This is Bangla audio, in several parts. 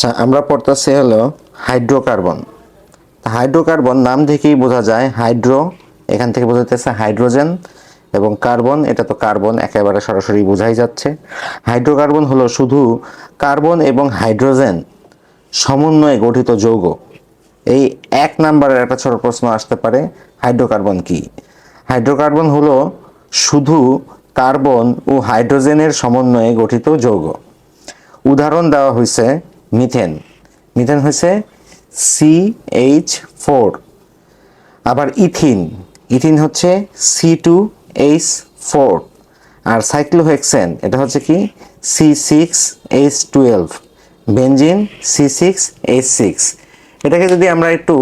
আচ্ছা আমরা পড়তেছি হলো হাইড্রোকার্বন। হাইড্রোকার্বন নাম থেকেই বোঝা যায় হাইড্রো, এখান থেকে বোঝা যাচ্ছে হাইড্রোজেন এবং কার্বন, এটা তো কার্বন একেবারে সরাসরি বোঝাই যাচ্ছে। হাইড্রোকার্বন হলো শুধু কার্বন এবং হাইড্রোজেন সমন্বয়ে গঠিত যৌগ। এই এক নাম্বারের একটা ছোট প্রশ্ন আসতে পারে, হাইড্রোকার্বন কি? হাইড্রোকার্বন হলো শুধু কার্বন ও হাইড্রোজেনের সমন্বয়ে গঠিত যৌগ। উদাহরণ দেওয়া হয়েছে মিথেন। মিথেন হয়েছে সি এইচ ফোর আবার ইথিন। ইথিন হচ্ছে সি টু এইচ ফোর আর সাইক্লোহেক্সেন, এটা হচ্ছে কি? C six H twelve benzene C six H six এটাকে যদি আমরা একটু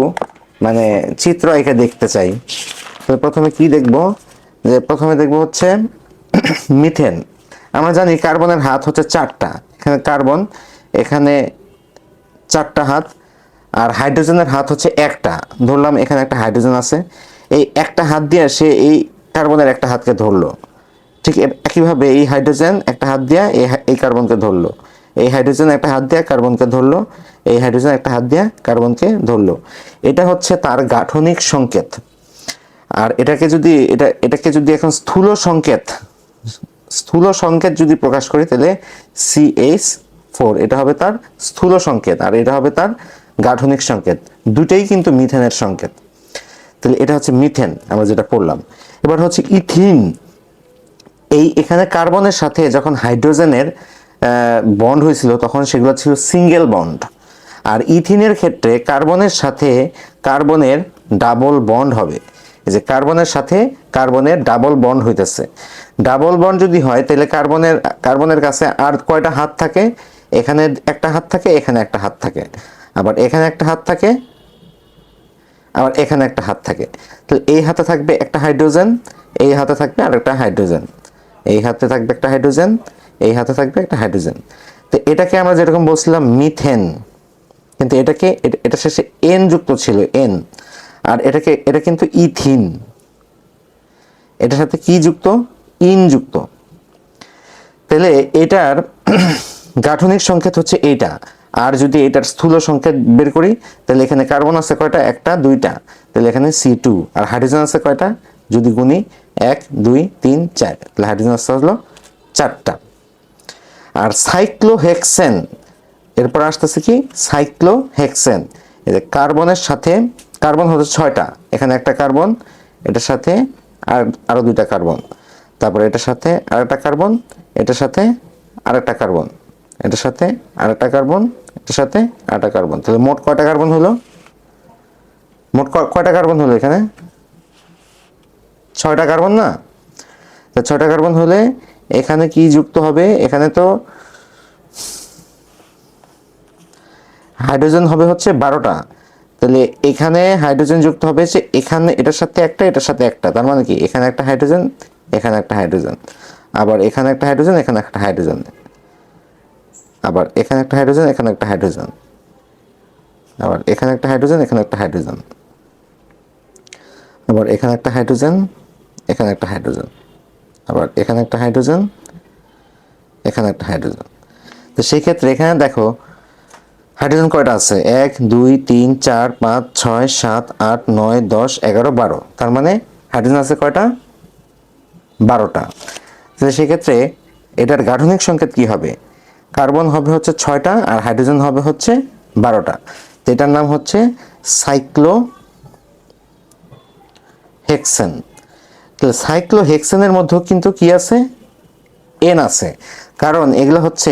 মানে চিত্র এঁকে দেখতে চাই, তাহলে প্রথমে কি দেখব? যে প্রথমে দেখব হচ্ছে মিথেন। আমরা জানি কার্বনের হাত হচ্ছে চারটা। এখানে কার্বন এখানে চারটা হাত আর হাইড্রোজেনের হাত হচ্ছে একটা। ধরলাম এখানে একটা হাইড্রোজেন আছে। এই একটা হাত দিয়ে সে এই কার্বনের একটা হাতকে ধরলো। ঠিক একইভাবে এই হাইড্রোজেন একটা হাত দিয়ে এই কার্বনকে ধরলো। এই হাইড্রোজেন একটা হাত দিয়ে কার্বনকে ধরলো। এই হাইড্রোজেন একটা হাত দিয়ে কার্বনকে ধরলো। এটা হচ্ছে তার গাঠনিক সংকেত। আর এটাকে যদি এটা, এটাকে যদি এখন স্থূল সংকেত স্থূল সংকেত যদি প্রকাশ করি তাহলে সিএইচ ফোর, এটা হবে তার স্থূল সংকেত আর এটা হবে তার গাঠনিক সংকেত। দুটেই কিন্তু মিথেনের সংকেত। তাহলে এটা হচ্ছে মিথেন, আমরা যেটা পড়লাম। এবার হচ্ছে ইথিন। এই এখানে কার্বনের সাথে যখন হাইড্রোজেনের বন্ড হয়েছিল, তখন সেগুলো ছিল সিঙ্গেল বন্ড। আর ইথিনের ক্ষেত্রে কার্বনের সাথে কার্বনের ডাবল বন্ড হবে। এই যে কার্বনের সাথে কার্বনের ডাবল বন্ড হইতেছে। ডাবল বন্ড যদি হয়, তাহলে কার্বনের কার্বনের কাছে আর কয়টা হাত থাকে? এখানে একটা হাত থাকে, এখানে একটা হাত থাকে। আবার এখানে একটা হাত থাকে, আবার এখানে একটা হাত থাকে। তাহলে এই হাতে থাকবে একটা হাইড্রোজেন, এই হাতে থাকবে আর একটা হাইড্রোজেন। এই হাতে থাকবে একটা হাইড্রোজেন, এই হাতে থাকবে একটা হাইড্রোজেন। তো এটাকে আমরা যেরকম বলছিলাম মিথেন, কিন্তু এটাকে এটা- শেষে এন যুক্ত ছিল, এন। আর এটাকে, এটা কিন্তু ইথিন। এটার সাথে কি যুক্ত? ইন যুক্ত। তাহলে এটার গাঠনিক সংকেত হচ্ছে এইটা। আর যদি এটার স্থূল সংকেত বের করি, তাহলে এখানে কার্বন আছে কয়টা? একটা, দুইটা। তাহলে এখানে সি টু আর হাইড্রোজেন আছে কয়টা? যদি গুনি এক, দুই, তিন, চার, তাহলে হাইড্রোজেন আছে হলো চারটা। আর সাইক্লোহেক্সেন, এরপর আসতেছে কি? সাইক্লোহেক্সেন। এই কার্বনের সাথে, কার্বন হচ্ছে ছয়টা। এখানে একটা কার্বন, এটার সাথে আর আরও দুইটা কার্বন। তারপর এটার সাথে আর একটা কার্বন, এটার সাথে আর একটা কার্বন। এটার সাথে আরেকটা কার্বন, এটার সাথে আরেকটা কার্বন। তাহলে মোট কয়টা কার্বন হলো? মোট কয়টা কার্বন হলো এখানে? ছয়টা কার্বন না? তা ছয়টা কার্বন হলে এখানে কি যুক্ত হবে? এখানে তো হাইড্রোজেন হবে হচ্ছে বারোটা। তাহলে এখানে হাইড্রোজেন যুক্ত হবে যে এখানে এটার সাথে একটা, এটার সাথে একটা। তার মানে কি? এখানে একটা হাইড্রোজেন, এখানে একটা হাইড্রোজেন। আবার এখানে একটা হাইড্রোজেন, এখানে একটা হাইড্রোজেন। আবার এখানে একটা হাইড্রোজেন এখানে একটা হাইড্রোজেন আবার এখানে একটা হাইড্রোজেন এখানে একটা হাইড্রোজেন আবার এখানে একটা হাইড্রোজেন এখানে একটা হাইড্রোজেন আবার এখানে একটা হাইড্রোজেন এখানে একটা হাইড্রোজেন তো সেই ক্ষেত্রে এখানে দেখো হাইড্রোজেন কয়টা আছে? এক, দুই, তিন, চার, পাঁচ, ছয়, সাত, আট, নয়, দশ, এগারো, বারো। তার মানে হাইড্রোজেন আছে কয়টা? বারোটা। তাহলে সেক্ষেত্রে এটার গাঠনিক সংকেত কি হবে? কার্বন হবে হচ্ছে ছয়টা আর হাইড্রোজেন হবে হচ্ছে বারোটা। তো এটার নাম হচ্ছে সাইক্লো হেক্সেন তাহলে সাইক্লো হেক্সেনের মধ্যেও কিন্তু কি আছে? এন আছে। কারণ এগুলো হচ্ছে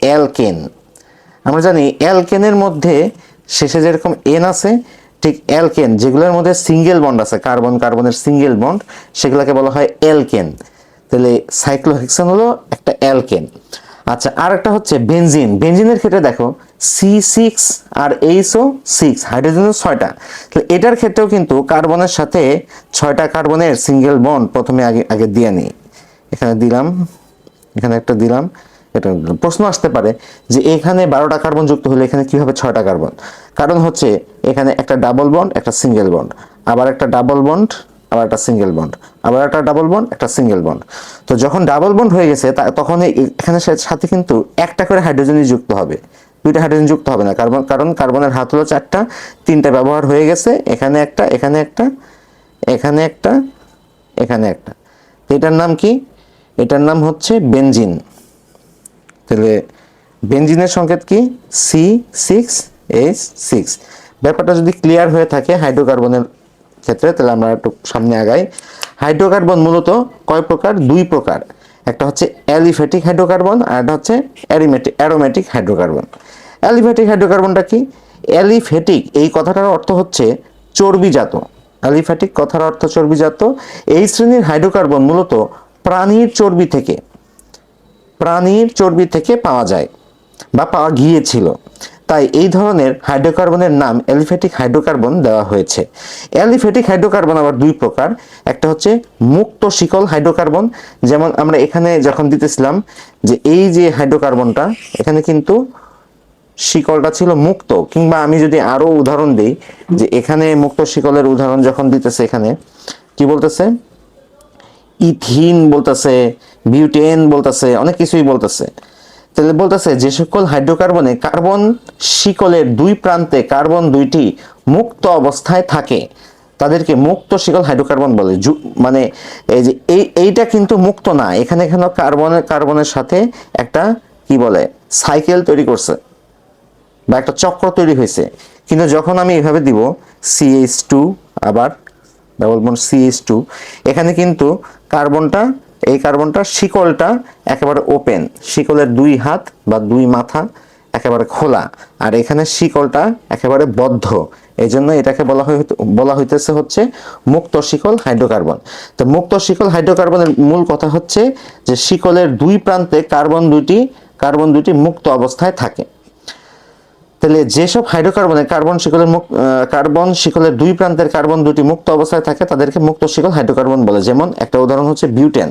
অ্যালকেন। আমরা জানি অ্যালকেনের মধ্যে শেষে যেরকম এন আছে, ঠিক অ্যালকেন, যেগুলোর মধ্যে সিঙ্গেল বন্ড আছে, কার্বন, কার্বনের সিঙ্গেল বন্ড, সেগুলোকে বলা হয় অ্যালকেন। তাহলে সাইক্লোহেক্সেন হলো একটা অ্যালকেন। আচ্ছা আর একটা হচ্ছে বেনজিন। বেনজিনের ক্ষেত্রে দেখো সি সিক্স আর এইচও সিক্স হাইড্রোজেনের ছয়টা। তাহলে এটার ক্ষেত্রেও কিন্তু কার্বনের সাথে ছয়টা কার্বনের সিঙ্গেল বন্ড প্রথমে আগে আগে দিয়ে নিই। এখানে দিলাম, এখানে একটা দিলাম, এটা প্রশ্ন আসতে পারে যে এখানে বারোটা কার্বন যুক্ত হলে এখানে কীভাবে ছয়টা কার্বন? কারণ হচ্ছে এখানে একটা ডাবল বন্ড একটা সিঙ্গেল বন্ড আবার একটা ডাবল বন্ড আবার একটা সিঙ্গেল বন্ড আবার একটা ডাবল বন্ড একটা সিঙ্গেল বন্ড তো যখন ডাবল বন্ড হয়ে গেছে তখন এখানে সাথে কিন্তু একটা করে হাইড্রোজেনই যুক্ত হবে। দুইটা হাইড্রোজেন যুক্ত হবে না কার্বন কারণ কার্বনের হাত হলো চারটা, তিনটা ব্যবহার হয়ে গেছে, এখানে একটা এখানে একটা এখানে একটা এখানে একটা। এটার নাম কি? এটার নাম হচ্ছে বেনজিন তাহলে বেনজিনের সংকেত কি? সি সিক্স এইচ সিক্স ব্যাপারটা যদি ক্লিয়ার হয়ে থাকে হাইড্রোকার্বনের ক্ষেত্রে, তাহলে আমরা একটু সামনে আগাই। হাইড্রোকার্বন মূলত কয় প্রকার? দুই প্রকার। একটা হচ্ছে অ্যালিফ্যাটিক হাইড্রোকার্বন আর একটা হচ্ছে অ্যারিমেটিক অ্যারোমেটিক হাইড্রোকার্বন। অ্যালিফ্যাটিক হাইড্রোকার্বনটা কি? অ্যালিফ্যাটিক, এই কথাটার অর্থ হচ্ছে চর্বিজাত। অ্যালিফ্যাটিক কথার অর্থ চর্বিজাত। এই শ্রেণির হাইড্রোকার্বন মূলত প্রাণীর চর্বি থেকে প্রাণীর চর্বি থেকে পাওয়া যায় বা পাওয়া গিয়েছিল। তাই এই ধরনের হাইড্রোকার্বনের নাম অ্যালিফ্যাটিক হাইড্রোকার্বন দেওয়া হয়েছে। অ্যালিফ্যাটিক হাইড্রোকার্বন আবার দুই প্রকার। একটা হচ্ছে মুক্ত শিকল হাইড্রোকার্বন, যেমন আমরা এখানে যখন দিতেছিলাম যে এই যে হাইড্রোকার্বনটা, এখানে কিন্তু শিকলটা ছিল মুক্ত। কিংবা আমি যদি আরও উদাহরণ দিই যে এখানে মুক্ত শিকলের উদাহরণ যখন দিতেছে এখানে, কি বলতেছে? ইথিন বলতেছে, বিউটেন বলতেছে, অনেক কিছুই বলতেছে। তাহলে বলতেছে যে সকল হাইড্রোকার্বনে কার্বন শিকলের দুই প্রান্তে কার্বন দুইটি মুক্ত অবস্থায় থাকে। তাদেরকে মুক্ত শিকল হাইড্রোকার্বন বলে। মানে এই যে এই, এইটা কিন্তু মুক্ত না। এখানে এখানে কার্বনের কার্বনের সাথে একটা কি বলে, সাইকেল তৈরি করছে বা একটা চক্র তৈরি হয়েছে। কিন্তু যখন আমি এভাবে দিব সিএইচ টু আবার ডাবল বন্ড সিএইচ টু এখানে কিন্তু কার্বনটা এই কার্বনটা শিকলটা একেবারে ওপেন। শিকলের দুই হাত বা দুই মাথা একেবারে খোলা। আর এখানে শিকলটা একেবারে বদ্ধ। এই জন্য এটাকে বলা হয় বলা হইতেছে হচ্ছে মুক্ত শিকল হাইড্রোকার্বন। তো মুক্ত শিকল হাইড্রোকার্বনের মূল কথা হচ্ছে যে শিকলের দুই প্রান্তে কার্বন দুইটি কার্বন দুইটি মুক্ত অবস্থায় থাকে। তাহলে যেসব হাইড্রোকার্বনে কার্বন শিকলের মুক্ত কার্বন শিকলের দুই প্রান্তের কার্বন দুটি মুক্ত অবস্থায় থাকে, তাদেরকে মুক্ত শিকল হাইড্রোকার্বন বলে। যেমন একটা উদাহরণ হচ্ছে বিউটেন।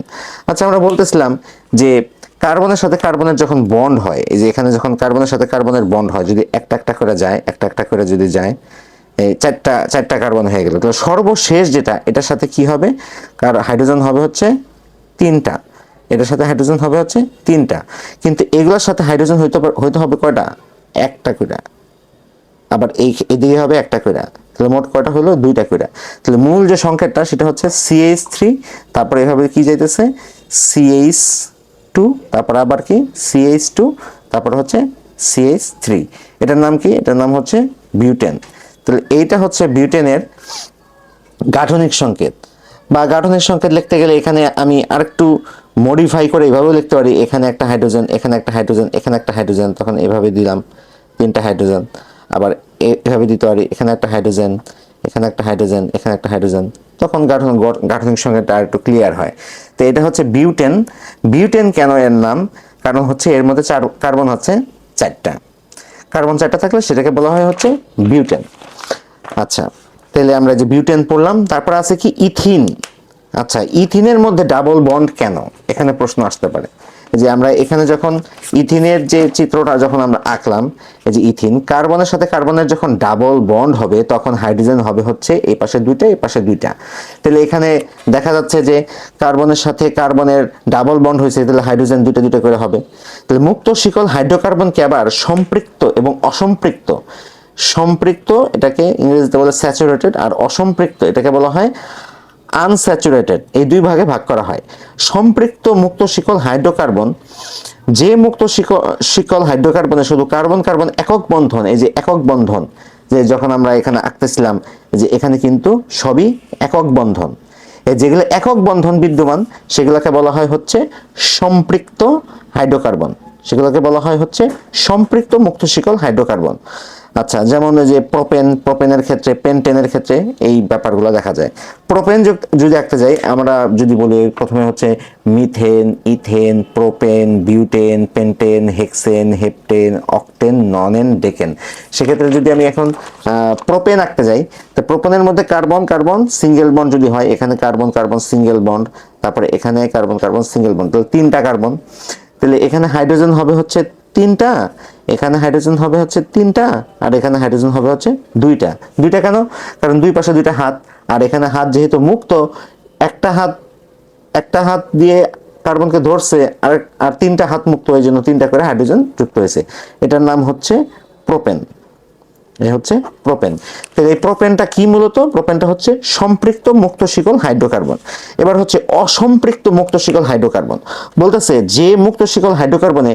আচ্ছা আমরা বলতেছিলাম যে কার্বনের সাথে কার্বনের যখন বন্ড হয়, এই যে এখানে যখন কার্বনের সাথে কার্বনের বন্ড হয়, যদি একটা একটা করে যায়, একটা একটা করে যদি যায়, এই চারটা চারটা কার্বন হয়ে গেল। তাহলে সর্বশেষ যেটা, এটার সাথে কি হবে? কার হাইড্রোজেন হবে হচ্ছে তিনটা। এটার সাথে হাইড্রোজেন হবে হচ্ছে তিনটা। কিন্তু এগুলোর সাথে হাইড্রোজেন হইতে হইতে হবে কয়টা? একটা করে আবার এই এদিকে হবে একটা করে তাহলে মোট কয়টা হলো? দুইটা করে তাহলে মূল যে সংখ্যাটা সেটা হচ্ছে সিএইচ থ্রি তারপরে এভাবে কি যাইতেছে? সিএইচ টু তারপর আবার কি? সিএইচ টু তারপর হচ্ছে সিএইচ থ্রি এটার নাম কি? এটার নাম হচ্ছে বিউটেন। তাহলে এইটা হচ্ছে বিউটেনের গাঠনিক সংকেত। বা গাঠনিক সংকেত লিখতে গেলে এখানে আমি আরেকটু মডিফাই করে এভাবেও লিখতে পারি। এখানে একটা হাইড্রোজেন এখানে একটা হাইড্রোজেন এখানে একটা হাইড্রোজেন তখন এভাবে দিলাম। তিনটা হাইড্রোজেন। আবার এভাবে দিতে পারি, এখানে একটা হাইড্রোজেন, এখানে একটা হাইড্রোজেন, এখানে একটা হাইড্রোজেন। তখন গাঠন গঠ- গাঠনিক আর একটু ক্লিয়ার হয়। তো এটা হচ্ছে বিউটেন। বিউটেন কেন এর নাম? কারণ হচ্ছে এর মধ্যে চার কার্বন হচ্ছে চারটা। কার্বন চারটা থাকলে সেটাকে বলা হয় হচ্ছে বিউটেন। আচ্ছা তাহলে আমরা যে বিউটেন পড়লাম, তারপর আছে কি ইথিন? আচ্ছা ইথিনের মধ্যে ডাবল বন্ড কেন? এখানে প্রশ্ন আসতে পারে। যে আমরা এখানে যখন ইথিনের যে চিত্রটা যখন আমরা আঁকলাম, এই যে ইথিন, কার্বনের সাথে কার্বনের যখন ডাবল বন্ড হবে, তখন হাইড্রোজেন হবে হচ্ছে এই পাশে দুইটা, এই পাশে দুইটা। তাহলে এখানে দেখা যাচ্ছে যে কার্বনের সাথে কার্বনের ডাবল বন্ড হয়েছে, তাহলে হাইড্রোজেন দুইটা দুইটা করে হবে। তাহলে মুক্ত শিকল হাইড্রোকার্বনকে আবার সম্পৃক্ত এবং অসম্পৃক্ত? সম্পৃক্ত এটাকে ইংরেজিতে বলে স্যাচুরেটেড আর অসম্পৃক্ত এটাকে বলা হয় আনস্যাচুরেটেড এই দুই ভাগে ভাগ করা হয়। সম্পৃক্ত মুক্ত শিকল হাইড্রোকার্বন, যে মুক্ত শিকল হাইড্রোকার্বনে শুধু কার্বন কার্বন একক বন্ধন, এই যে একক বন্ধন, যে যখন আমরা এখানে আঁকতেছিলাম যে এখানে কিন্তু সবই একক বন্ধন। যেগুলো একক বন্ধন বিদ্যমান, সেগুলোকে বলা হয় হচ্ছে সম্পৃক্ত হাইড্রোকার্বন। সেগুলোকে বলা হয় হচ্ছে সম্পৃক্ত মুক্ত শিকল হাইড্রোকার্বন। আচ্ছা যেমন ওই যে প্রোপেন, প্রোপেনের ক্ষেত্রে, পেন্টেনের ক্ষেত্রে এই ব্যাপারগুলো দেখা যায়। প্রোপেন যদি আঁকতে যাই, আমরা যদি বলি প্রথমে হচ্ছে methane, ethane, propane, butane, pentane, hexane, heptane, octane, nonane, decane. সেক্ষেত্রে যদি আমি এখন প্রোপেন আঁকতে যাই, তো প্রোপেনের মধ্যে কার্বন কার্বন, সিঙ্গেল বন্ড যদি হয়, এখানে কার্বন কার্বন, সিঙ্গেল বন্ড, তারপরে এখানে কার্বন কার্বন, সিঙ্গেল বন্ড, তাহলে তিনটা কার্বন। তাহলে এখানে হাইড্রোজেন হবে হচ্ছে তিনটা, এখানে হাইড্রোজেন হবে হচ্ছে তিনটা, আর এখানে হাইড্রোজেন হবে হচ্ছে দুইটা। দুইটা কেন? কারণ দুই পাশে দুইটা হাত, আর এখানে হাত যেহেতু মুক্ত, একটা হাত একটা হাত দিয়ে কার্বনকে ধরছে, আর আর তিনটা হাত মুক্ত হয়ে জন্য তিনটা করে হাইড্রোজেন যুক্ত হয়েছে। এটার নাম হচ্ছে প্রোপেন। এই হচ্ছে প্রোপেন। তাহলে এই প্রোপেনটা কি মূলত? প্রোপেনটা হচ্ছে সম্পৃক্ত মুক্ত শিকল হাইড্রোকার্বন। এবার হচ্ছে অসম্পৃক্ত মুক্ত শিকল হাইড্রোকার্বন। বলতেছে যে মুক্ত শিকল হাইড্রোকার্বনে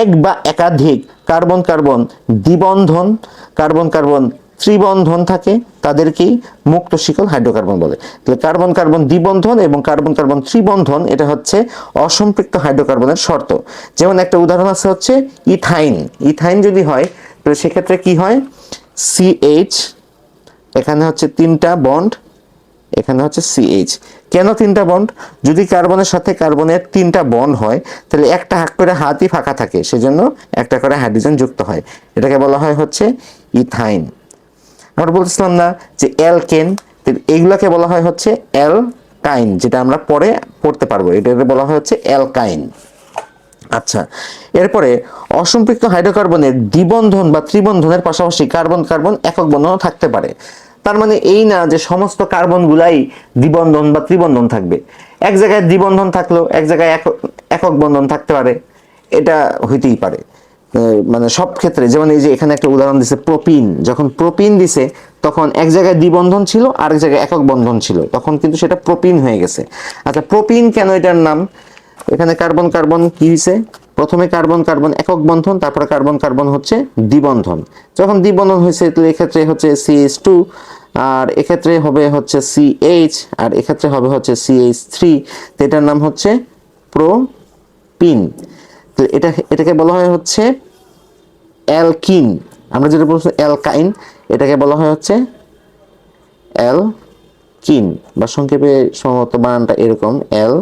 এক বা একাধিক কার্বন কার্বন দ্বিবন্ধন, কার্বন কার্বন ত্রিবন্ধন থাকে, তাদেরকেই মুক্ত শিকল হাইড্রোকার্বন বলে। তাহলে কার্বন কার্বন দ্বিবন্ধন এবং কার্বন কার্বন ত্রিবন্ধন, এটা হচ্ছে অসম্পৃক্ত হাইড্রোকার্বনের শর্ত। যেমন একটা উদাহরণ আছে হচ্ছে ইথাইন। ইথাইন যদি হয়, তো সেক্ষেত্রে কি হয়? সিএইচ এখানে হচ্ছে তিনটা বন্ড এখানে হচ্ছে সিএইচ কেন তিনটা বন্ড যদি কার্বনের সাথে কার্বনের তিনটা বন্ড হয়, তাহলে একটা হাত করে হাতই ফাঁকা থাকে, সেজন্য একটা করে হাইড্রোজেন যুক্ত হয়। এটাকে বলা হয় হচ্ছে ইথাইন আমরা বলতেছিলাম না যে অ্যালকেন এইগুলাকে বলা হয় হচ্ছে অ্যালকাইন যেটা আমরা পরে পড়তে পারব। এটাকে বলা হয় হচ্ছে অ্যালকাইন আচ্ছা এরপরে অসম্পৃক্ত হাইড্রোকার্বনের দ্বিবন্ধন বা ত্রিবন্ধনের পাশাপাশি কার্বন কার্বন একক বন্ধনও থাকতে পারে। তার মানে এই না যে সমস্ত কার্বনগুলাই দ্বিবন্ধন বা ত্রিবন্ধন থাকবে। এক জায়গায় দ্বিবন্ধন থাকল এক জায়গায় একক বন্ধন থাকতে পারে। এটা হইতেই পারে। মানে সব ক্ষেত্রে, যেমন এই যে এখানে একটা উদাহরণ দিছে প্রোপিন। যখন প্রোপিন দিছে, তখন এক জায়গায় দ্বিবন্ধন ছিল আর এক জায়গায় একক বন্ধন ছিল। তখন কিন্তু সেটা প্রোপিন হয়ে গেছে। আচ্ছা প্রোপিন কেন এটার নাম? এখানে কার্বন কার্বন কি হয়েছে প্রথমে কার্বন কার্বন একক বন্ধন, তারপরে কার্বন কার্বন হচ্ছে দ্বিবন্ধন। যখন দ্বিবন্ধন হয়েছে তো এক্ষেত্রে হচ্ছে সিএইচ টু আর এক্ষেত্রে হবে হচ্ছে সিএইচ আর এক্ষেত্রে হবে হচ্ছে সিএইচ থ্রি তো এটার নাম হচ্ছে প্রোপিন। তো এটা, এটাকে বলা হয় হচ্ছে অ্যালকিন। আমরা যেটা বলছি অ্যালকাইন, এটাকে বলা হয় হচ্ছে অ্যালকিন, বা সংক্ষেপে সম্ভবত বানানটা এরকম অ্যাল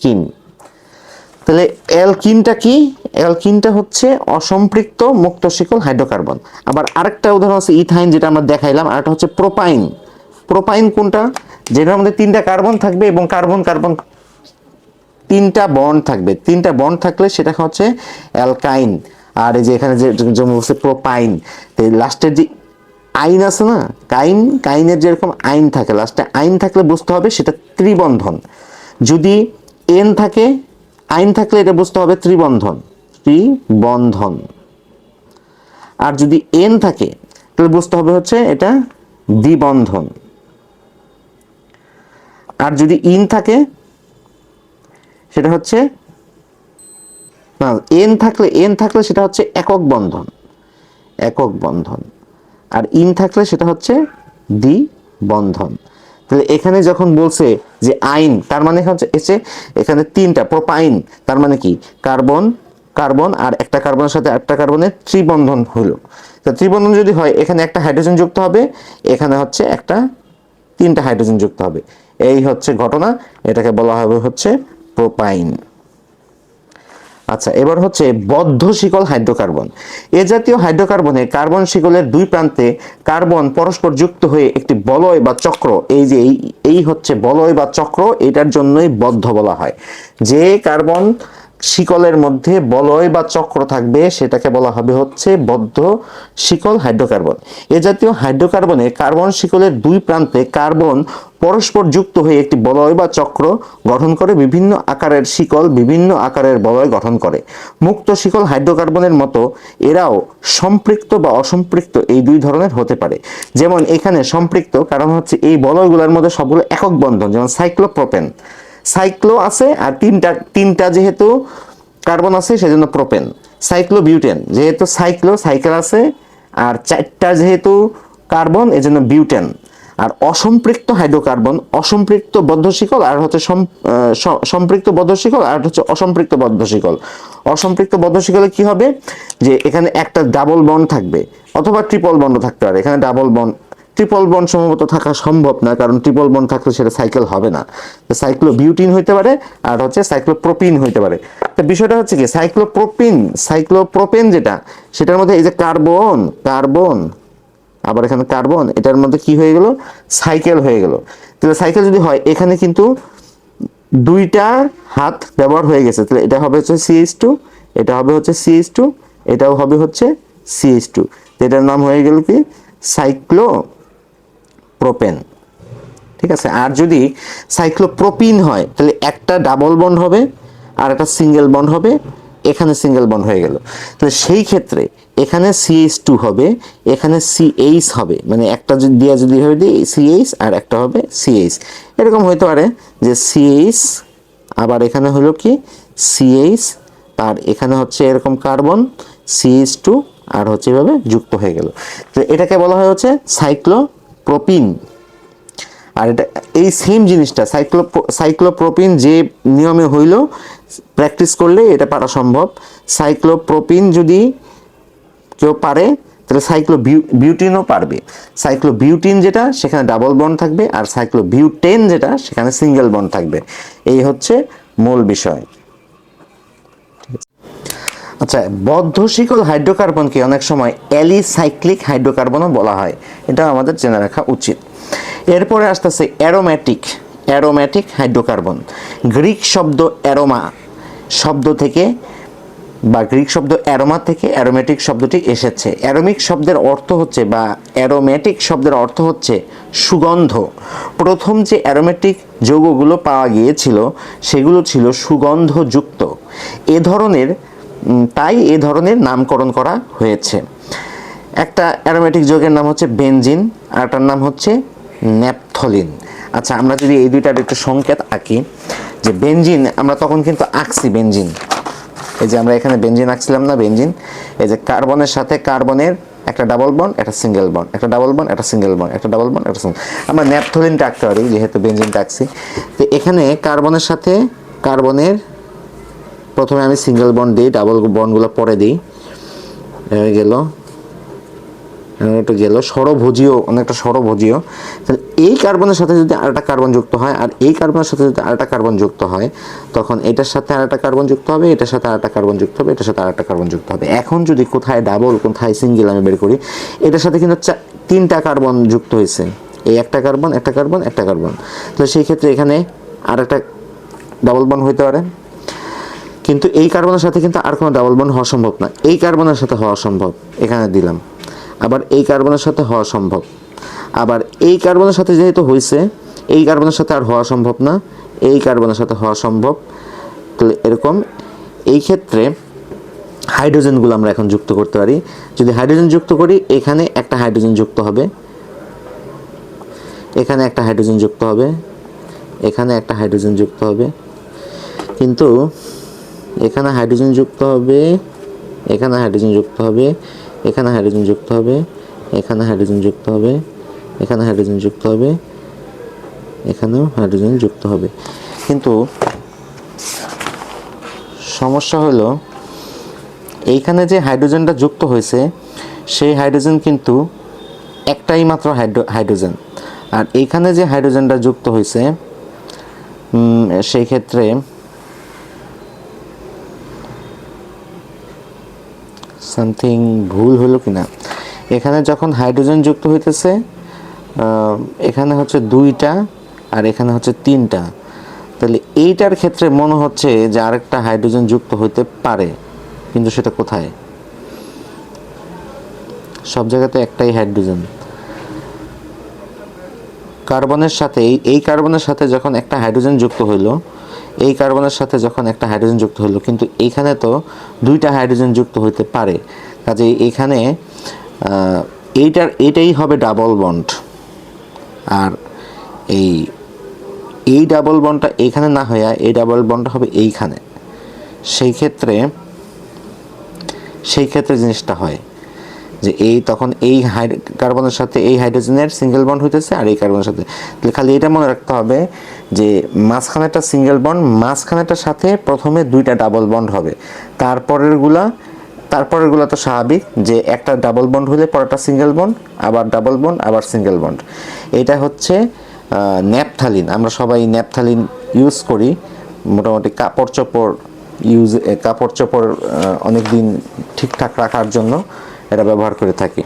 কিন তাহলে অ্যালকিনটা কি? অ্যালকিনটা হচ্ছে অসম্পৃক্ত মুক্ত শিকল হাইড্রোকার্বন। আবার আরেকটা উদাহরণ আছে ইথাইন, যেটা আমরা দেখাইলাম, আর একটা হচ্ছে প্রোপাইন। প্রোপাইন কোনটা? যেটার মধ্যে তিনটা কার্বন থাকবে এবং কার্বন কার্বন তিনটা বন্ড থাকবে। তিনটা বন্ড থাকলে সেটা হচ্ছে অ্যালকাইন। আর এই যে এখানে যে যেমন বলছে প্রোপাইন লাস্টের যে আইন আছে না, কাইন, কাইনের যেরকম আইন থাকে, লাস্টে আইন থাকলে বুঝতে হবে সেটা ত্রিবন্ধন। যদি এন থাকে আইন থাকলে এটা বুঝতে হবে ত্রিবন্ধন। ত্রিবন্ধন। আর যদি এন থাকে, তাহলে বুঝতে হবে হচ্ছে এটা দ্বিবন্ধন। আর যদি ইন থাকে, সেটা হচ্ছে, না, এন থাকলে এন থাকলে সেটা হচ্ছে একক বন্ধন। একক বন্ধন। আর ইন থাকলে সেটা হচ্ছে দ্বি বন্ধন তাহলে এখানে যখন বলছে যে আইন, তার মানে হচ্ছে এখানে তিনটা, প্রোপাইন, তার মানে কি? কার্বন কার্বন আর একটা কার্বনের সাথে একটা কার্বনের ত্রিবন্ধন হলো। তো ত্রিবন্ধন যদি হয়, এখানে একটা হাইড্রোজেন যুক্ত হবে, এখানে হচ্ছে একটা তিনটা হাইড্রোজেন যুক্ত হবে। এই হচ্ছে ঘটনা, এটাকে বলা হবে হচ্ছে প্রোপাইন। আচ্ছা এবার হচ্ছে বদ্ধ শিকল হাইড্রোকার্বন। এ জাতীয় হাইড্রোকার্বনে কার্বন শিকলের দুই প্রান্তে কার্বন পরস্পর যুক্ত হয়ে একটি বলয় বা চক্র, এই যে এই হচ্ছে বলয় বা চক্র, এটার জন্যই বদ্ধ বলা হয়। যে কার্বন শিকলের মধ্যে বলয় বা চক্র থাকবে, সেটাকে বলা হবে হচ্ছে বদ্ধ শিকল হাইড্রোকার্বন। এ জাতীয় হাইড্রোকার্বনে কার্বন শিকলের দুই প্রান্তে কার্বন পরস্পর যুক্ত হয়ে একটি বলয় বা চক্র গঠন করে, বিভিন্ন আকারের শিকল বিভিন্ন আকারের বলয় গঠন করে। মুক্ত শিকল হাইড্রোকার্বনের মতো এরাও সম্পৃক্ত বা অসম্পৃক্ত এই দুই ধরনের হতে পারে। যেমন এখানে সম্পৃক্ত কারণ হচ্ছে এই বলয়গুলোর মধ্যে সবগুলো একক বন্ধন, যেমন সাইক্লোপ্রোপেন। সাইক্লো আছে আর তিনটা তিনটা যেহেতু কার্বন আছে, সেজন্য প্রোপেন। সাইক্লো বিউটেন, যেহেতু সাইক্লো, সাইকেল আছে, আর চারটা যেহেতু কার্বন, এজন্য বিউটেন। আর অসম্পৃক্ত হাইড্রোকার্বন, অসম্পৃক্ত বদ্ধশিকল, আর হচ্ছে সম্পৃক্ত বদ্ধশিকল, আর হচ্ছে অসম্পৃক্ত বদ্ধশিকল। অসম্পৃক্ত বদ্ধশিকলে কি হবে? যে এখানে একটা ডাবল বন্ড থাকবে, অথবা ট্রিপল বন্ড থাকতে পারে। এখানে ডাবল বন্ড ট্রিপল বন্ড সম্ভবত থাকা সম্ভব না, কারণ ট্রিপল বন্ড থাকলে সেটা সাইকেল হবে না। সাইক্লো বিউটিন হইতে পারে আর হচ্ছে সাইক্লোপ্রোপিন হইতে পারে। তো বিষয়টা হচ্ছে কি সাইক্লোপ্রোপিন সাইক্লোপ্রোপেন যেটা, সেটার মধ্যে এই যে কার্বন কার্বন আবার এখানে কার্বন এটার মধ্যে কি হয়ে গেল? সাইকেল হয়ে গেল। তাহলে সাইকেল যদি হয়, এখানে কিন্তু দুইটা হাত ব্যবহার হয়ে গেছে। তাহলে এটা হবে হচ্ছে সিএইচ টু এটা হবে হচ্ছে সিএইচ টু এটাও হবে হচ্ছে সিএইচ টু এটার নাম হয়ে গেল কি? সাইক্লো প্রোপেন ঠিক আছে? আর যদি সাইক্লোপ্রোপিন হয়, তাহলে একটা ডাবল বন্ড হবে আর একটা সিঙ্গেল বন্ড হবে, এখানে সিঙ্গেল বন্ড হয়ে গেল। তাহলে সেই ক্ষেত্রে এখানে সিএইচ টু হবে, এখানে সিএইচ হবে মানে একটা যদি দিয়া যদি হবে দিই সিএইচ আর একটা হবে সিএইচ এরকম হইতে পারে যে সিএইচ আবার এখানে হলো কি? সিএইচ আর এখানে হচ্ছে এরকম কার্বন সিএইচ টু আর হচ্ছে এভাবে যুক্ত হয়ে গেল। তো এটাকে বলা হয় হচ্ছে সাইক্লোপ্রোপিন আর এটা, এই সেম জিনিসটা সাইক্লো সাইক্লোপ্রোপিন যে নিয়মে হইল প্র্যাকটিস করলে এটা পারা সম্ভব। সাইক্লোপ্রোপিন যদি কেউ পারে, তাহলে সাইক্লো বিউটিনও পারবে। সাইক্লো বিউটিন যেটা, সেখানে ডাবল বন্ড থাকবে, আর সাইক্লো বিউটেন যেটা, সেখানে সিঙ্গেল বন্ড থাকবে। এই হচ্ছে মূল বিষয়। আচ্ছা বদ্ধ শিকল হাইড্রোকার্বনকে অনেক সময় অ্যালিসাইক্লিক হাইড্রোকার্বনও বলা হয়। এটা আমাদের জেনে রাখা উচিত। এরপরে আসতেছে অ্যারোম্যাটিক অ্যারোম্যাটিক হাইড্রোকার্বন। গ্রিক শব্দ অ্যারোমা শব্দ থেকে বা গ্রিক শব্দ অ্যারোমা থেকে অ্যারোমেটিক শব্দটি এসেছে। অ্যারোমিক শব্দের অর্থ হচ্ছে বা অ্যারোম্যাটিক শব্দের অর্থ হচ্ছে সুগন্ধ। প্রথম যে অ্যারোমেটিক যৌগগুলো পাওয়া গিয়েছিল, সেগুলো ছিল সুগন্ধযুক্ত। এ ধরনের তাই এ ধরনের নামকরণ করা হয়েছে। একটা অ্যারোমেটিক যৌগের নাম হচ্ছে বেনজিন, আর একটার নাম হচ্ছে ন্যাপথলিন। আচ্ছা আমরা যদি এই দুইটার একটু সংকেত আঁকি, যে বেনজিন, আমরা তখন কিন্তু আঁকছি বেনজিন। এই যে আমরা এখানে বেনজিন আঁকছিলাম না, বেনজিন। এই যে কার্বনের সাথে কার্বনের একটা ডাবল বন্ড, একটা সিঙ্গেল বন্ড। একটা ডাবল বন্ড, একটা সিঙ্গেল বন্ড, একটা ডাবল বন্ড, একটা সিঙ্গেল আমরা ন্যাপথলিনটা আঁকতে পারি, যেহেতু বেনজিনটা আঁকছি। তো এখানে কার্বনের সাথে কার্বনের প্রথমে আমি সিঙ্গেল বন্ড দিই ডাবল বন্ডগুলো পরে দিই। গেল। একটু গেল। সরভোজীয় অনেকটা সরভোজীয় তাহলে এই কার্বনের সাথে যদি আরেকটা কার্বন যুক্ত হয়, আর এই কার্বনের সাথে যদি আরেকটা কার্বন যুক্ত হয়, তখন এটার সাথে আরেকটা কার্বন যুক্ত হবে, এটার সাথে আরেকটা কার্বন যুক্ত হবে, এটার সাথে আরেকটা কার্বন যুক্ত হবে। এখন যদি কোথায় ডাবল কোথায় সিঙ্গেল আমি বের করি, এটার সাথে কিন্তু তিনটা কার্বন যুক্ত হয়েছে। এই একটা কার্বন একটা কার্বন একটা কার্বন। তো সেই ক্ষেত্রে এখানে আরেকটা ডাবল বন্ড হইতে পারে। কিন্তু এই কার্বনের সাথে কিন্তু আর কোনো ডাবল বন্ড হওয়া সম্ভব না। এই কার্বনের সাথে হওয়া সম্ভব, এখানে দিলাম। আবার এই কার্বনের সাথে হওয়া সম্ভব। আবার এই কার্বনের সাথে যেহেতু হয়েছে এই কার্বনের সাথে আর হওয়া সম্ভব না। এই কার্বনের সাথে হওয়া সম্ভব। তাহলে এরকম, এই ক্ষেত্রে হাইড্রোজেনগুলো আমরা এখন যুক্ত করতে পারি। যদি হাইড্রোজেন যুক্ত করি, এখানে একটা হাইড্রোজেন যুক্ত হবে। এখানে একটা হাইড্রোজেন যুক্ত হবে। এখানে একটা হাইড্রোজেন যুক্ত হবে। কিন্তু এখানে হাইড্রোজেন যুক্ত হবে, এখানে হাইড্রোজেন যুক্ত হবে, এখানে হাইড্রোজেন যুক্ত হবে, এখানে হাইড্রোজেন যুক্ত হবে, এখানে হাইড্রোজেন যুক্ত হবে, এখানেও হাইড্রোজেন যুক্ত হবে। কিন্তু সমস্যা হলো, এইখানে যে হাইড্রোজেনটা যুক্ত হয়েছে, সেই হাইড্রোজেন কিন্তু একটাই মাত্র হাইড্রো হাইড্রোজেন আর এইখানে যে হাইড্রোজেনটা যুক্ত হয়েছে সেই ক্ষেত্রে সামথিং ভুল হলো কি না এখানে যখন হাইড্রোজেন যুক্ত হইতেছে এখানে হচ্ছে দুইটা আর এখানে হচ্ছে তিনটা। তাহলে এইটার ক্ষেত্রে মনে হচ্ছে যে আরেকটা হাইড্রোজেন যুক্ত হইতে পারে, কিন্তু সেটা কোথায়? সব জায়গাতে একটাই হাইড্রোজেন কার্বনের সাথে, এই কার্বনের সাথে যখন একটা হাইড্রোজেন যুক্ত হইল এই কার্বনের সাথে যখন একটা হাইড্রোজেন যুক্ত হইল কিন্তু এইখানে তো দুইটা হাইড্রোজেন যুক্ত হইতে পারে। কাজে এখানে এইটার, এটাই হবে ডাবল বন্ড আর এই এই ডাবল বন্ডটা এইখানে না হইয়া এই ডাবল বন্ডটা হবে এইখানে। সেই ক্ষেত্রে সেই ক্ষেত্রে জিনিসটা হয়। যে এই তখন এই হাইড কার্বনের সাথে এই হাইড্রোজেনের সিঙ্গেল বন্ড হইতেছে আর এই কার্বনের সাথে। তাহলে খালি এটা মনে রাখতে হবে যে মাঝখানেটা সিঙ্গেল বন্ড মাঝখানেটার সাথে প্রথমে দুইটা ডাবল বন্ড হবে। তারপরেরগুলা তারপরেরগুলো তো স্বাভাবিক যে একটা ডাবল বন্ড হলে পরেরটা সিঙ্গেল বন্ড আবার ডাবল বন্ড আবার সিঙ্গেল বন্ড এটা হচ্ছে ন্যাপথালিন। আমরা সবাই ন্যাপথালিন ইউজ করি। মোটামুটি কাপড় চোপড় ইউজ কাপড় চোপড় অনেক দিন ঠিকঠাক রাখার জন্য। এটা ব্যবহার করে থাকি।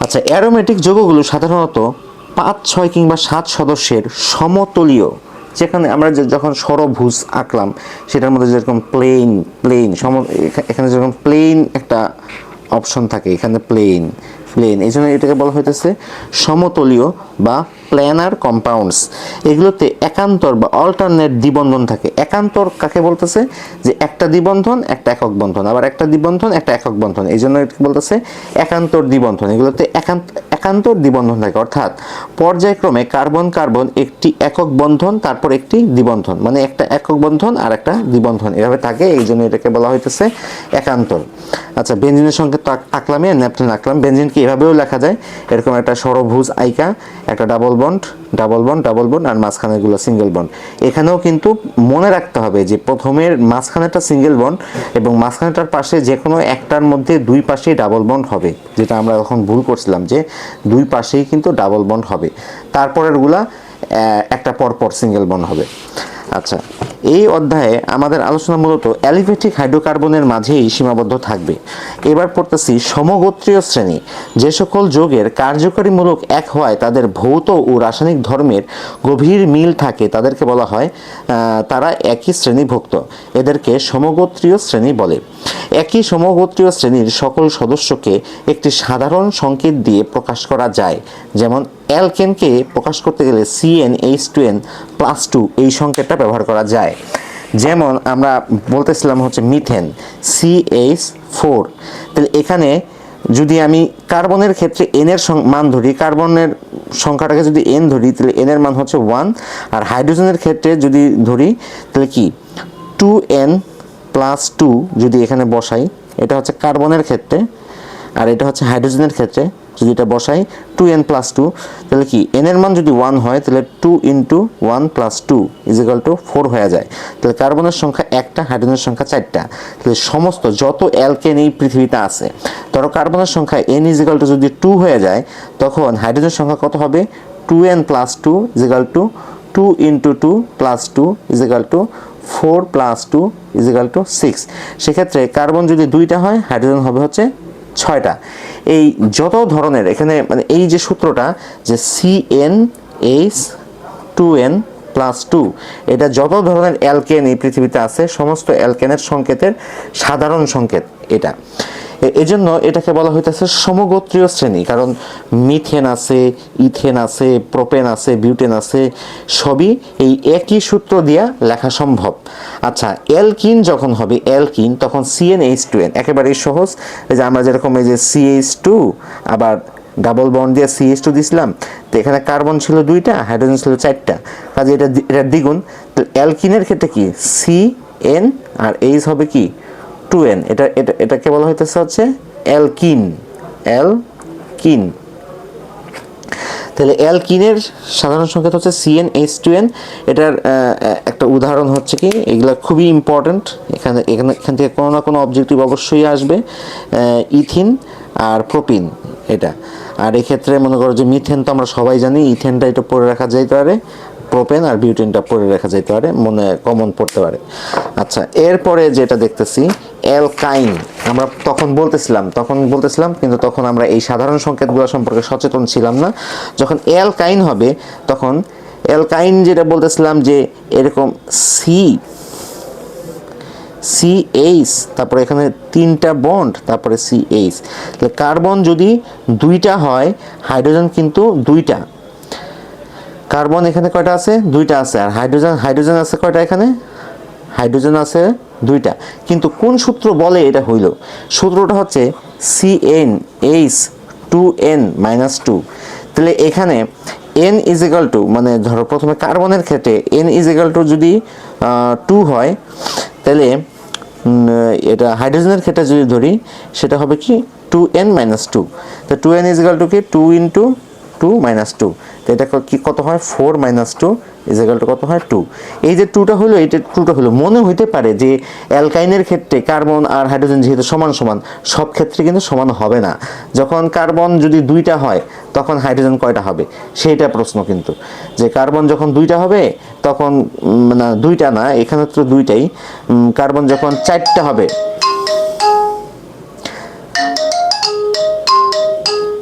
আচ্ছা অ্যারোমেটিক যৌগগুলো সাধারণত পাঁচ, ছয় কিংবা সাত সদস্যের সমতলীয়, যেখানে আমরা যখন সরভুজ আঁকলাম, সেটার মধ্যে যেরকম প্লেন প্লেন সম, এখা- এখানে যেরকম প্লেন একটা অপশন থাকে, এখানে প্লেন প্লেন এই জন্য এটাকে বলা হইতেছে সমতলীয় বা প্ল্যানার কম্পাউন্ডস, এগুলোতে একান্তর বা অল্টারনেট দ্বিবন্ধন থাকে। একান্তর কাকে বলতেছে? যে একটা দ্বিবন্ধন, একটা একক বন্ধন। আবার একটা দ্বিবন্ধন, একটা একক বন্ধন। এই জন্য বলতেছে একান্তর দ্বিবন্ধন। এগুলোতে একান্ত একান্তর দ্বিবন্ধন থাকে। অর্থাৎ পর্যায়ক্রমে কার্বন কার্বন একটি একক বন্ধন, তারপর একটি দ্বিবন্ধন। মানে একটা একক বন্ধন আর একটা দ্বিবন্ধন। এভাবে থাকে, এই জন্য এটাকে বলা হইতেছে একান্তর। আচ্ছা বেঞ্জিনের সঙ্গে তো আঁক- আঁকলামই আর ন্যাপথলিন আঁকলাম বেঞ্জিনকে এভাবেও লেখা যায়? এরকম একটা সরভুজ আইকা, একটা double bond double bond double bond, আর মাঝখানেগুলো সিঙ্গেল বন্ড। এখানেও কিন্তু মনে রাখতে হবে যে প্রথমের মাঝখানেটা সিঙ্গেল বন্ড এবং মাঝখানেটার পাশে যে কোনো একটার মধ্যে দুই পাশেই ডাবল বন্ড হবে, যেটা আমরা এখন ভুল করছিলাম যে দুই পাশেই কিন্তু ডাবল বন্ড হবে। তারপরেরগুলা একটা পরপর সিঙ্গেল বন্ড হবে। আচ্ছা এই অধ্যায়ে আমাদের আলোচনা মূলত অ্যালিফেটিক হাইড্রোকার্বনের মাঝেই সীমাবদ্ধ থাকবে। এবার পড়তেছি সমগোত্রীয় শ্রেণি। যে সকল যোগের কার্যকারীমূলক এক হওয়ায় তাদের ভৌত ও রাসায়নিক ধর্মের গভীর মিল থাকে, তাদেরকে বলা হয় তারা একই শ্রেণীভুক্ত। এদেরকে সমগোত্রীয় শ্রেণি বলে। একই সমগোত্রীয় শ্রেণির সকল সদস্যকে একটি সাধারণ সংকেত দিয়ে প্রকাশ করা যায়, যেমন অ্যালকেনকে প্রকাশ করতে গেলে C n H two n plus two এই সংকেতটা ব্যবহার করা যায়। যেমন আমরা বলতেছিলাম হচ্ছে মিথেন সিএইচ ফোর তাহলে এখানে যদি আমি কার্বনের ক্ষেত্রে এনের মান ধরি, কার্বনের সংখ্যাটাকে যদি এন ধরি, তাহলে এনের মান হচ্ছে ওয়ান আর হাইড্রোজেনের ক্ষেত্রে যদি ধরি, তাহলে কি? টু এন প্লাস টু যদি এখানে বসাই, এটা হচ্ছে কার্বনের ক্ষেত্রে, আর এটা হচ্ছে হাইড্রোজেনের ক্ষেত্রে যদি এটা বসাই টু এন প্লাস টু তাহলে কি? এন এর মান যদি ওয়ান হয়, তাহলে two into one plus two equal two four হয়ে যায়। তাহলে কার্বনের সংখ্যা একটা, হাইড্রোজেনের সংখ্যা চারটা। তাহলে সমস্ত, যত অ্যালকেন এই পৃথিবীতে আছে, ধরো কার্বনের সংখ্যা এন ইজিক্যাল টু যদি টু হয়ে যায়, তখন হাইড্রোজেনের সংখ্যা কত হবে? Two n plus two equal two two into two plus two equal two four plus two equal two six সেক্ষেত্রে কার্বন যদি দুইটা হয়, হাইড্রোজেন হবে হচ্ছে ছয়টা। এই যত ধরনের, এখানে মানে এই যে সূত্রটা যে C n H two n plus two এটা যত ধরনের অ্যালকেন এই পৃথিবীতে আছে, সমস্ত অ্যালকেনের সংকেতের সাধারণ সংকেত এটা। এজন্য এটাকে বলা হইতেছে সমগোত্রীয় শ্রেণি, কারণ মিথেন আছে, ইথেন আছে, প্রোপেন আছে, বিউটেন আছে, সবই এই একই সূত্র দিয়া লেখা সম্ভব। আচ্ছা অ্যালকিন যখন হবে, অ্যালকিন, তখন সিএন এইচ টু এন, একেবারেই সহজ। এই যে আমরা যেরকম এই যে সিএইচ টু, আবার ডাবল বন্ড দিয়ে সিএইচ টু দিছিলাম, তো এখানে কার্বন ছিল দুইটা, হাইড্রোজেন ছিল চারটা। কাজে এটা এটা দ্বিগুণ। তো অ্যালকিনের ক্ষেত্রে কি? সি এন আর এইচ হবে কি? টু এন এটা এটা, এটাকে বলা হইতেছে হচ্ছে অ্যালকিন অ্যালকিন। তাহলে অ্যালকিনের সাধারণ সংকেত হচ্ছে সিএন এইচ টু এন এটার একটা উদাহরণ হচ্ছে কি, এগুলো খুবই ইম্পর্ট্যান্ট এখানে এখানে, এখান থেকে কোনো না কোনো অবজেক্টিভ অবশ্যই আসবে ইথিন আর প্রোপিন এটা। আর এক্ষেত্রে মনে করো যে মিথেন তো আমরা সবাই জানি, ইথেনটা এটা পরে রাখা যাইতে পারে। প্রোপেন আর বিউটেনটা পড়ে রাখা যেতে পারে, মনে কমন পড়তে পারে। আচ্ছা এরপরে যেটা দেখতেছি অ্যালকাইন আমরা তখন বলতেছিলাম তখন বলতেছিলাম, কিন্তু তখন আমরা এই সাধারণ সংকেতগুলো সম্পর্কে সচেতন ছিলাম না। যখন অ্যালকাইন হবে, তখন অ্যালকাইন যেটা বলতেছিলাম যে এরকম সি সি এইচ তারপরে এখানে তিনটা বন্ড তারপরে সি এইচ তাহলে কার্বন যদি দুইটা হয় হাইড্রোজেন কিন্তু দুইটা। কার্বন এখানে কয়টা আছে? দুইটা আছে। আর হাইড্রোজেন হাইড্রোজেন আছে কয়টা এখানে? হাইড্রোজেন আছে দুইটা। কিন্তু কোন সূত্র বলে এটা হইল? সূত্রটা হচ্ছে C n H two n minus two তাহলে এখানে এন ইজিক্যাল টু মানে ধরো প্রথমে কার্বনের ক্ষেত্রে এন ইজিক্যাল টু যদি টু হয়, তাহলে এটা হাইড্রোজেনের ক্ষেত্রে যদি ধরি, সেটা হবে কি? টু এন মাইনাস টু তো টু এন ইজিক্যাল টু কি? Two into two minus two এটা কি কত হয়? Four minus two equal two কত হয়? টু। এই যে টুটা হলো এইটা টুটা হলো, মনে হইতে পারে যে অ্যালকাইনের ক্ষেত্রে কার্বন আর হাইড্রোজেন যেহেতু সমান সমান, সব ক্ষেত্রে কিন্তু সমান হবে না। যখন কার্বন যদি দুইটা হয়, তখন হাইড্রোজেন কয়টা হবে? সেইটা প্রশ্ন কিন্তু। যে কার্বন যখন দুইটা হবে, তখন না, দুইটা না, এখানে তো দুইটাই কার্বন যখন চারটা হবে,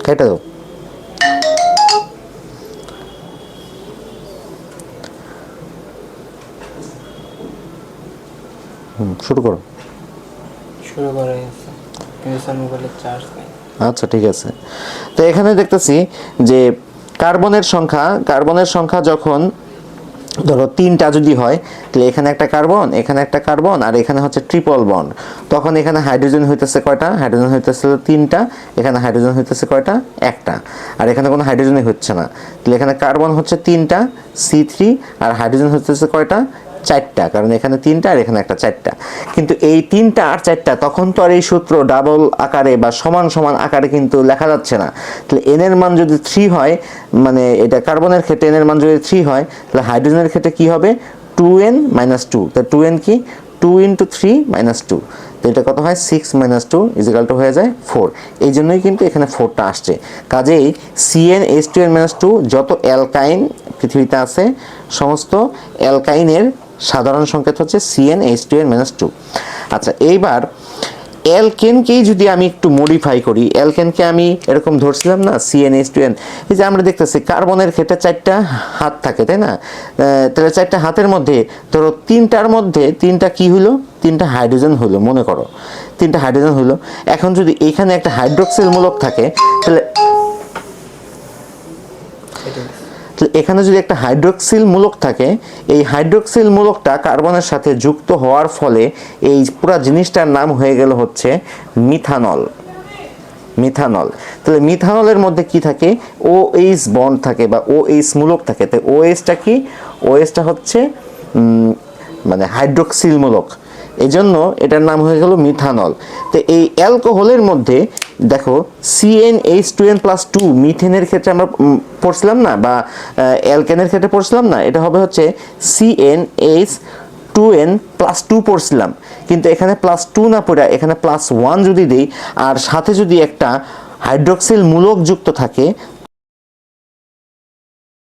কেটে দাও। হুম, শুরু করো। শুরু করে গেছে। কিন্তু স্যার মোবাইলের চার্জ নেই। আচ্ছা ঠিক আছে। তো এখানে দেখতেছি যে কার্বনের সংখ্যা কার্বনের সংখ্যা যখন ধরো তিনটা যদি হয় তাহলে এখানে একটা কার্বন এখানে একটা কার্বন আর এখানে হচ্ছে ট্রিপল বন্ড তখন এখানে হাইড্রোজেন হইতেছে কয়টা? হাইড্রোজেন হইতেছে তিনটা এখানে হাইড্রোজেন হইতেছে কয়টা? একটা। আর এখানে কোনো হাইড্রোজেনই হচ্ছে না। তাহলে এখানে কার্বন হচ্ছে তিনটা সি থ্রি আর হাইড্রোজেন হইতেছে কয়টা? চারটা, কারণ এখানে তিনটা আর এখানে একটা চারটা। কিন্তু এই তিনটা আর চারটা, তখন তো আর এই সূত্র ডাবল আকারে বা সমান সমান আকারে কিন্তু লেখা যাচ্ছে না। তাহলে এন এর মান যদি থ্রি হয় মানে এটা কার্বনের ক্ষেত্রে এন এর মান যদি থ্রি হয়, তাহলে হাইড্রোজেনের ক্ষেত্রে কি হবে? টু এন মাইনাস টু তা টু এন কি? Two into three minus two তো এটা কত হয়? Six minus two equal two হয়ে যায় ফোর এই জন্যই কিন্তু এখানে ফোরটা আসছে। কাজেই C n H two n minus two যত অ্যালকাইন পৃথিবীতে আছে, সমস্ত অ্যালকাইনের সাধারণ সংকেত হচ্ছে C n H two n minus two আচ্ছা এইবার অ্যালকেনকেই যদি আমি একটু মডিফাই করি অ্যালকেনকে আমি এরকম ধরছিলাম না সিএন এইচ টু এন এই যে আমরা দেখতেছি, কার্বনের ক্ষেত্রে চারটা হাত থাকে, তাই না? তাহলে চারটা হাতের মধ্যে, ধরো তিনটার মধ্যে তিনটা কি হলো? তিনটা হাইড্রোজেন হলো, মনে করো। তিনটা হাইড্রোজেন হলো। এখন যদি এখানে একটা হাইড্রোক্সিল মূলক থাকে, তাহলে এটাই তো এখানে যদি একটা হাইড্রোক্সিল মূলক থাকে, এই হাইড্রোক্সিল মূলকটা কার্বনের সাথে যুক্ত হওয়ার ফলে এই পুরো জিনিসটার নাম হয়ে গেল হচ্ছে মিথানল। মিথানল। তাহলে মিথানলের মধ্যে কি থাকে? ও এইচ বন্ড থাকে বা ও এইচ মূলক থাকে। তো ও এইচটা কি? ও এইচটা হচ্ছে মানে হাইড্রোক্সিল মূলক এই জন্য এটার নাম হয়ে গেল মিথানল। তো এই অ্যালকোহলের মধ্যে, দেখো C n H two n plus two মিথেনের ক্ষেত্রে আমরা পড়ছিলাম না, বা অ্যালকেনের ক্ষেত্রে পড়ছিলাম না, এটা হবে হচ্ছে C n H two n plus two পড়ছিলাম। কিন্তু এখানে প্লাস টু না পড়ে, এখানে প্লাস ওয়ান যদি দিই, আর সাথে যদি একটা হাইড্রোক্সিল মূলক যুক্ত থাকে